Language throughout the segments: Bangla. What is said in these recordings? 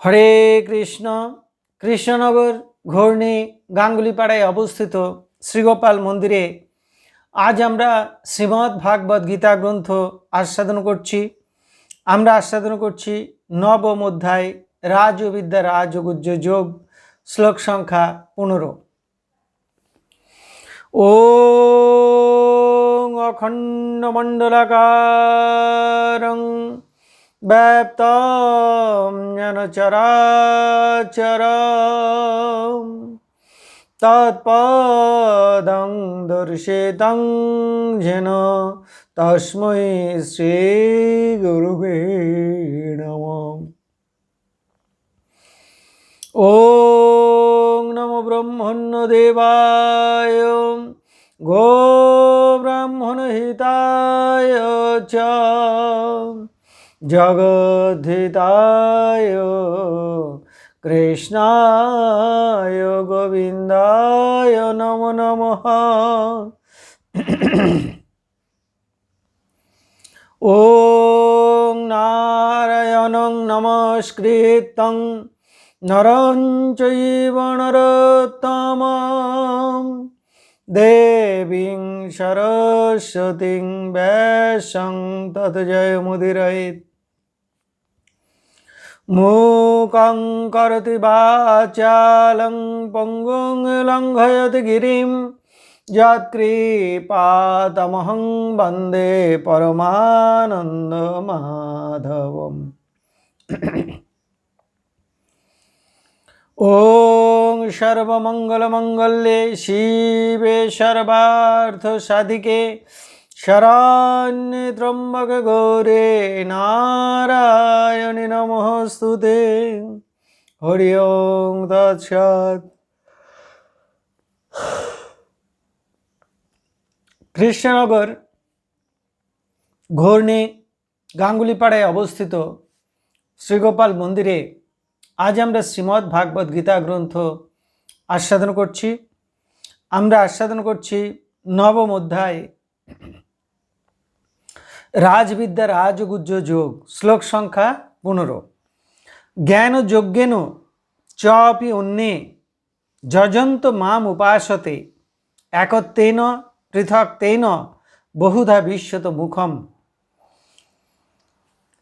হরে কৃষ্ণ, কৃষ্ণনগর ঘূর্ণি গাঙ্গুলিপাড়ায় অবস্থিত শ্রীগোপাল মন্দিরে আজ আমরা শ্রীমদ্ ভাগবত গীতা গ্রন্থ আস্বাদন করছি। আমরা আস্বাদন করছি নবম অধ্যায়, রাজবিদ্যা রাজগুজ্জ যোগ, শ্লোক সংখ্যা পনেরো। ও অখণ্ডমণ্ডলাকারং ব্যাপ্তম যেন চরাচরম। তৎপদং দর্শিতং যেন তস্মৈ শ্রী গুরুবে নম। ওং নমো ব্রহ্মণ্য দেবায়, গো ব্রাহ্মণ হিতায় জগদ্ধিতায় কৃষ্ণায় গোবিন্দায় নম নম। ও নারায়ণ নমস্কৃত নরম চৈব নরতম দেবীং সরস্বতীং জয় মুদিরহিত मूकं करोति वाचालं पङ्गुं लङ्घयति गिरिं यत्कृपातमहं वन्दे परमानन्दमाधवम् ॐ सर्वमङ्गलमङ्गल्ये शिवे सर्वार्थसाधिके শরণ্যে ত্রম্বক গৌরে নারায়ণে নমস্তুতে হরি ওং তৎসৎ কৃষ্ণনগর ঘূর্ণি গাঙ্গুলিপাড়ায় অবস্থিত শ্রীগোপাল মন্দিরে আজ আমরা শ্রীমদ্ ভাগবত গীতা গ্রন্থ আস্বাদন করছি। আমরা আস্বাদন করছি নবম অধ্যায় রাজবিদ্যা রাজগুজ্জ যোগ, শ্লোক সংখ্যা পনেরো। জ্ঞান যজ্ঞেন চপি অন্যে, যজন্ত মাম উপাসতে একত্রেন পৃথক তেন বহুধা বিশ্বত মুখম।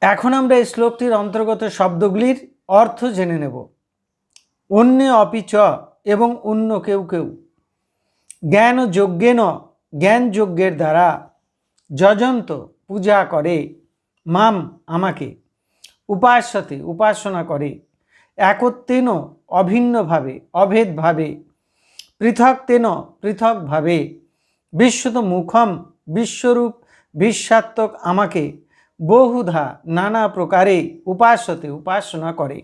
এখন আমরা এই শ্লোকটির অন্তর্গত শব্দগুলির অর্থ জেনে নেব। অন্য অপিচ এবং অন্য কেউ কেউ। জ্ঞান যজ্ঞেন জ্ঞান যজ্ঞের দ্বারা, যজন্ত পূজা করে, মাম আমাকে, উপাস্যতে উপাসনা করে একত্রেন অভিন্নভাবে, অভেদভাবে, পৃথক তেন পৃথকভাবে, বিশ্বত মুখম বিশ্বরূপ বিশ্বাত্মক আমাকে বহুধা নানা প্রকারে উপাসতে উপাসনা করে।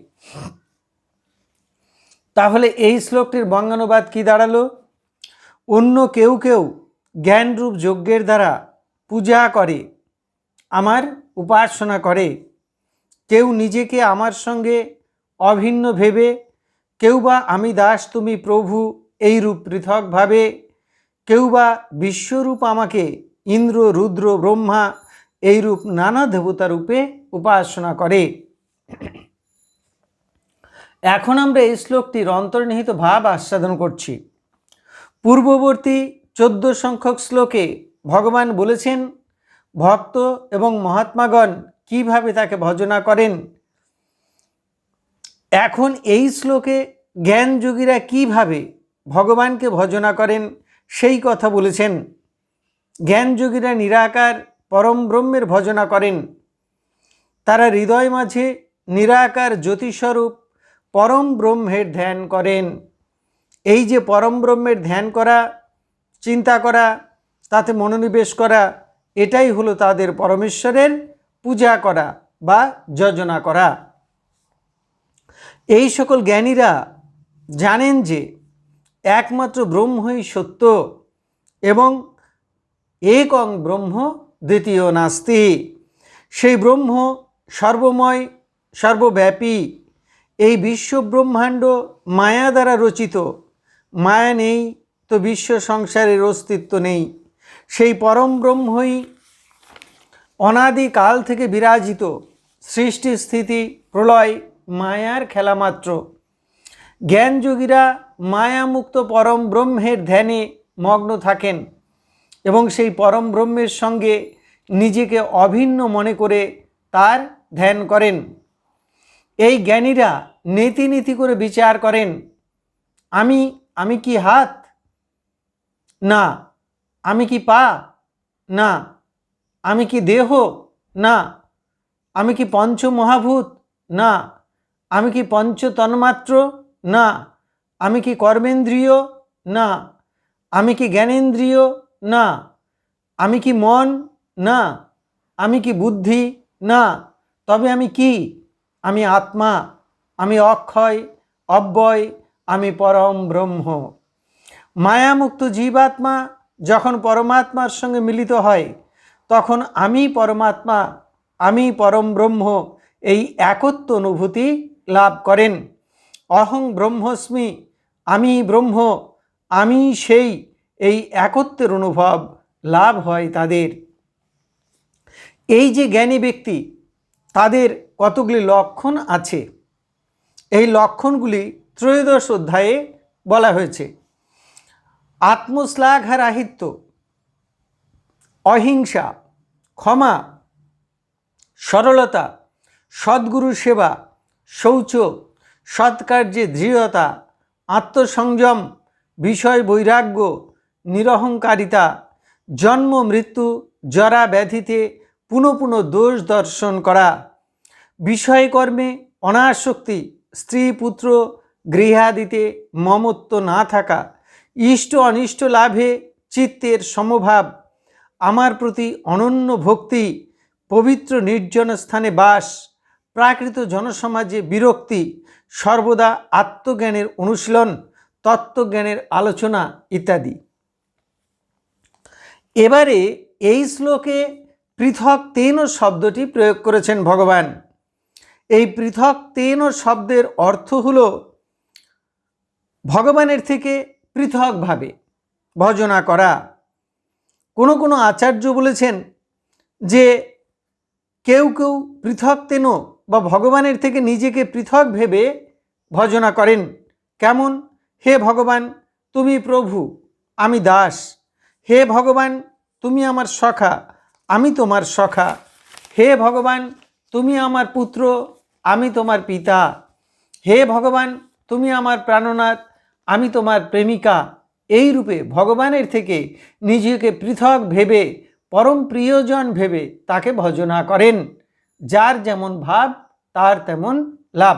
তাহলে এই শ্লোকটির বঙ্গানুবাদ কি দাঁড়াল? অন্য কেউ কেউ জ্ঞানরূপ যজ্ঞের দ্বারা পূজা করে আমার উপাসনা করে। কেউ নিজেকে আমার সঙ্গে অভিন্ন ভেবে, কেউ বা আমি দাস তুমি প্রভু এই রূপ পৃথকভাবে, কেউ বা বিশ্বরূপ আমাকে ইন্দ্র, রুদ্র, ব্রহ্মা এইরূপ নানা দেবতা রূপে উপাসনা করে। এখন আমরা এই শ্লোকটির অন্তর্নিহিত ভাব আস্বাদন করছি। পূর্ববর্তী চোদ্দ সংখ্যক শ্লোকে ভগবান বলেছেন ভক্ত এবং মহাত্মাগণ কীভাবে তাকে ভজনা করেন? এখন এই শ্লোকে জ্ঞানযোগীরা কীভাবে ভগবানকে ভজনা করেন সেই কথা বলেছেন। জ্ঞানযোগীরা নিরাকার পরম ব্রহ্মের ভজনা করেন। তারা হৃদয় মাঝে নিরাকার জ্যোতিস্বরূপ পরম ব্রহ্মের ধ্যান করেন। এই যে পরম ব্রহ্মের ধ্যান করা, চিন্তা করা, তাতে মনোনিবেশ করা এটাই হলো তাদের পরমেশ্বরের পূজা করা বা যজনা করা। এই সকল জ্ঞানীরা জানেন যে একমাত্র ব্রহ্মই সত্য এবং একং ব্রহ্ম দ্বিতীয় নাস্তি। সেই ব্রহ্ম সর্বময়, সর্বব্যাপী, এই বিশ্ব ব্রহ্মাণ্ড মায়া দ্বারা রচিত। মায়া নেই, তো বিশ্ব সংসারের অস্তিত্ব নেই। সেই পরম ব্রহ্মই অনাদিকাল থেকে বিরাজিত। সৃষ্টি, স্থিতি, প্রলয়, মায়ার খেলা মাত্র। জ্ঞানযোগীরা মায়ামুক্ত পরম ব্রহ্মের ধ্যানে মগ্ন থাকেন এবং সেই পরম ব্রহ্মের সঙ্গে নিজেকে অভিন্ন মনে করে তার ধ্যান করেন। এই জ্ঞানীরা নীতি নীতি করে বিচার করেন, আমি আমি কি হাত? না আমি কি পা? না। আমি কি দেহ? না। আমি কি পঞ্চ মহাভূত না। আমি কি পঞ্চ তন্মাত্র না। আমি কি কর্মেন্দ্রিয়? না। আমি কি জ্ঞানেন্দ্রিয়? না। আমি কি মন? না। আমি কি বুদ্ধি? না। তবে আমি কি? আমি আত্মা। আমি অক্ষয়, অব্যয়, আমি পরম ব্রহ্ম। মায়ামুক্ত জীবাত্মা যখন পরমাত্মার সঙ্গে মিলিত হয়, তখন আমি পরমাত্মা, আমি পরম ব্রহ্ম এই একত্ব অনুভূতি লাভ করেন। অহং ব্রহ্মস্মি, আমি ব্রহ্ম, আমি সেই এই একত্বের অনুভব লাভ হয় তাদের। এই যে জ্ঞানী ব্যক্তি, তাদের কতগুলি লক্ষণ আছে? এই লক্ষণগুলি ত্রয়োদশ অধ্যায়ে বলা হয়েছে। আত্মশ্লাঘারাহিত্য অহিংসা, ক্ষমা, সরলতা সদ্গুরু সেবা, শৌচ, সৎকার্যে দৃঢ়তা, আত্মসংযম, বিষয় বৈরাগ্য, নিরহংকারিতা, জন্ম, মৃত্যু, জরা ব্যাধিতে পুনঃ পুনঃ দোষ দর্শন করা, বিষয়কর্মে অনাসক্তি, স্ত্রী পুত্র গৃহাদিতে মমত্ব না থাকা ইষ্ট অনিষ্ট লাভে চিত্তের সমভাব। আমার প্রতি অনন্য ভক্তি, পবিত্র নির্জন স্থানে বাস, প্রাকৃত জনসমাজে বিরক্তি, সর্বদা আত্মজ্ঞানের অনুশীলন, তত্ত্বজ্ঞানের আলোচনা ইত্যাদি। এবারে এই শ্লোকে পৃথক তেন শব্দটি প্রয়োগ করেছেন ভগবান। এই পৃথক তেন শব্দের অর্থ হল, ভগবানের থেকে পৃথকভাবে ভজনা করা। কোনো কোনো আচার্য বলেছেন যে কেউ কেউ পৃথক তেন বা ভগবানের থেকে নিজেকে পৃথক ভেবে ভজনা করেন। কেমন? হে ভগবান, তুমি প্রভু, আমি দাস। হে ভগবান, তুমি আমার সখা, আমি তোমার সখা। হে ভগবান, তুমি আমার পুত্র, আমি তোমার পিতা। হে ভগবান, তুমি আমার প্রাণনাথ আমি তোমার প্রেমিকা। এই রূপে ভগবানের থেকে নিজেকে পৃথক ভেবে, পরম প্রিয়জন ভেবে তাকে ভজনা করেন। যার যেমন ভাব, তার তেমন লাভ।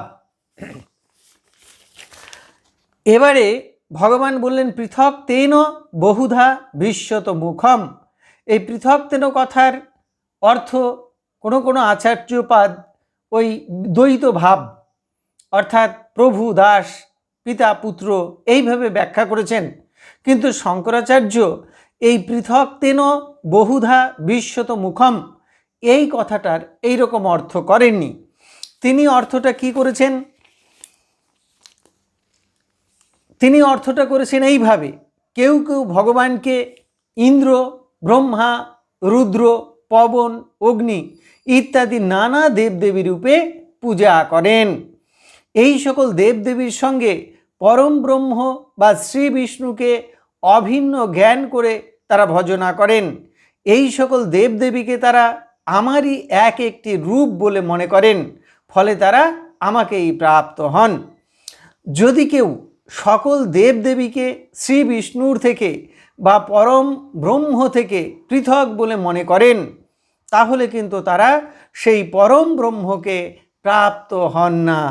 এবারে ভগবান বললেন, পৃথক তেন বহুধা বিশ্বত মুখম। এই পৃথক তেন কথার অর্থ কোনো কোনো আচার্যপাদ ওই দ্বৈত ভাব, অর্থাৎ প্রভু দাস পিতা পুত্র এইভাবে ব্যাখ্যা করেছেন। কিন্তু শঙ্করাচার্য, এই পৃথক তেন বহুধা বিশ্বত মুখম এই কথাটার এই রকম অর্থ করেননি। তিনি অর্থটা কি করেছেন? তিনি অর্থটা করেছেন এইভাবে, কেউ কেউ ভগবানকে ইন্দ্র, ব্রহ্মা, রুদ্র, পবন, অগ্নি ইত্যাদি নানা দেবদেবী রূপে পূজা করেন। এই সকল দেবদেবীর সঙ্গে পরম ব্রহ্ম বা শ্রী বিষ্ণুকে অভিন্ন জ্ঞান করে তারা ভজনা করেন। এই সকল দেবদেবীকে তারা আমারই এক একটি রূপ বলে মনে করেন, ফলে তারা আমাকেই প্রাপ্ত হন। যদি কেউ সকল দেবদেবীকে শ্রী বিষ্ণুর থেকে বা পরম ব্রহ্ম থেকে পৃথক বলে মনে করেন, তাহলে কিন্তু তারা সেই পরম ব্রহ্মকে প্রাপ্ত হন না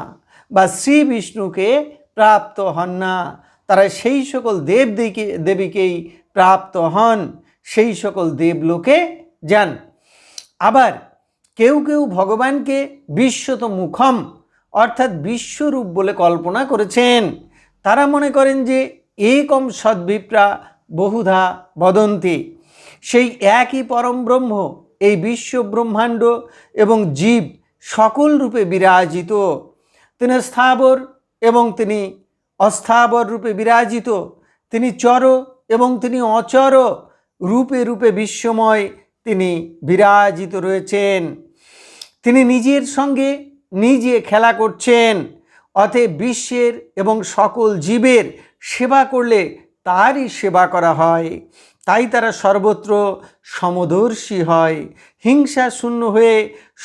বা শ্রী বিষ্ণুকে প্রাপ্ত হন না। তারা সেই সকল দেব দেবীকেই প্রাপ্ত হন। সেই সকল দেবলোকে যান। আবার কেউ কেউ ভগবানকে বিশ্বত মুখম, অর্থাৎ বিশ্বরূপ বলে কল্পনা করেছেন। তারা মনে করেন যে একম সদ্বিপ্রা বহুধা বদন্তি। সেই একই পরম ব্রহ্ম, এই বিশ্ব ব্রহ্মাণ্ড এবং জীব সকল রূপে বিরাজিত। তিনি স্থাবর এবং তিনি অস্থাবর রূপে বিরাজিত, তিনি চর এবং তিনি অচর রূপে রূপে বিশ্বময় তিনি বিরাজিত রয়েছেন। তিনি নিজের সঙ্গে নিজে খেলা করছেন, অতএব বিশ্বের এবং সকল জীবের সেবা করলে তারই সেবা করা হয়। তাই তারা সর্বত্র সমদর্শী হয়। হিংসা শূন্য হয়ে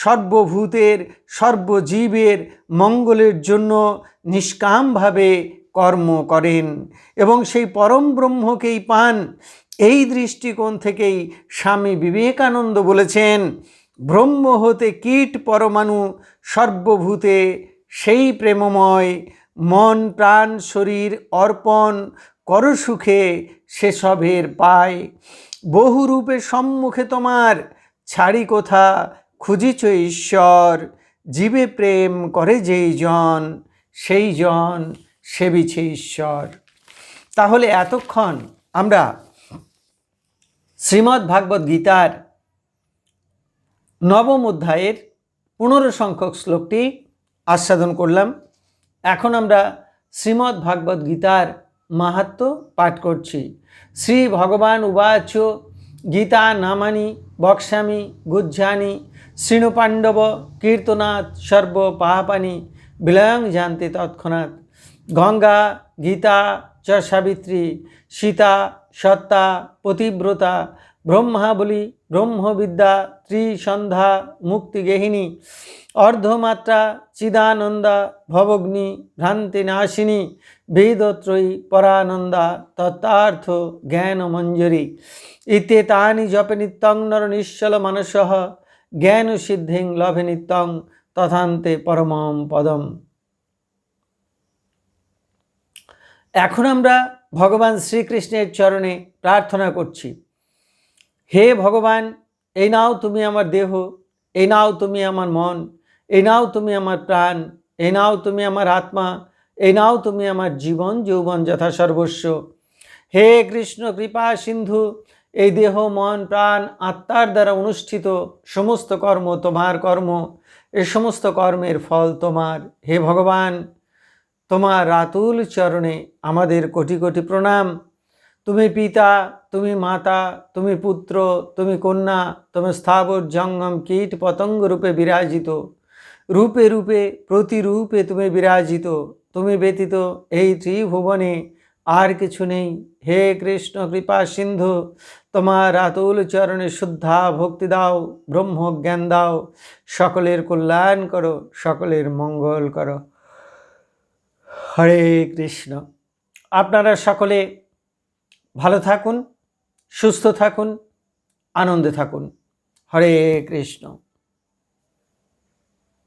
সর্বভূতের, সর্বজীবের মঙ্গলের জন্য নিষ্কামভাবে কর্ম করেন এবং সেই পরম ব্রহ্মকেই পান। এই দৃষ্টিকোণ থেকেই স্বামী বিবেকানন্দ বলেছেন, ব্রহ্ম হতে কীট পরমাণু সর্বভূতে সেই প্রেমময় মন, প্রাণ, শরীর অর্পণ করসুখে সেসবের পায়। বহু রূপে সম্মুখে তোমার, ছাড়ি কোথা খুঁজিছ ঈশ্বর? জীবে প্রেম করে যেই জন, সেই জন সেবিছে ঈশ্বর। তাহলে এতক্ষণ আমরা শ্রীমদ্ ভাগবত গীতার নবম অধ্যায়ের পনেরো সংখ্যক শ্লোকটি আস্বাদন করলাম। এখন আমরা শ্রীমদ্ ভাগবত গীতার মাহাত্ম পাঠ করছি। শ্রী ভগবান উবাচ গীতা নামানি বক্সামি গুজ্জানি শৃণু পাণ্ডব কীর্তনাথ সর্ব পাহাপানি বিলয়ং জানতে তৎক্ষণাৎ গঙ্গা গীতা চ সাবিত্রী সীতা সত্তা পতিব্রতা ব্রহ্মাবলী ব্রহ্মবিদ্যা ত্রিসন্ধ্যা মুক্তিগেহিনী অর্ধমাত্রা, চিদানন্দা, ভবগ্নি ভ্রান্তিনাশিনী বেদত্রয়ী, পরানন্দা, তত্ত্বার্থ জ্ঞানমঞ্জরি ইতে তানি জপে নিত্যং নর নিশ্চল মানসঃ জ্ঞান সিদ্ধিং লভে নিত্যং তথান্তে পরমম পদম। এখন আমরা ভগবান শ্রীকৃষ্ণের চরণে প্রার্থনা করছি। হে ভগবান, এই নাও তুমি আমার দেহ, এই নাও তুমি আমার মন, এই নাও তুমি আমার প্রাণ, এই নাও তুমি আমার আত্মা, এই নাও তুমি আমার জীবন, যৌবন যথা সর্বস্ব। হে কৃষ্ণ, কৃপা, সিন্ধু, এই দেহ, মন, প্রাণ, আত্মার দ্বারা অনুষ্ঠিত সমস্ত কর্ম তোমার কর্ম, এ সমস্ত কর্মের ফল তোমার। হে ভগবান, তোমার রাতুল চরণে আমাদের কোটি কোটি প্রণাম। তুমি পিতা তুমি মাতা, তুমি পুত্র, তুমি কন্যা, তুমি স্থাবর জঙ্গম কীট পতঙ্গ রূপে বিরাজিত। রূপে রূপে, প্রতিরূপে তুমি বিরাজিত। তুমি ব্যতীত এই ত্রিভুবনে আর কিছু নেই। হে কৃষ্ণ, কৃপা সিন্ধু, তোমার আতুল চরণে শুদ্ধা ভক্তি দাও, ব্রহ্মজ্ঞান দাও। সকলের কল্যাণ করো, সকলের মঙ্গল করো। হরে কৃষ্ণ। আপনারা সকলে ভালো থাকুন। সুস্থ থাকুন আনন্দে থাকুন। হরে কৃষ্ণ।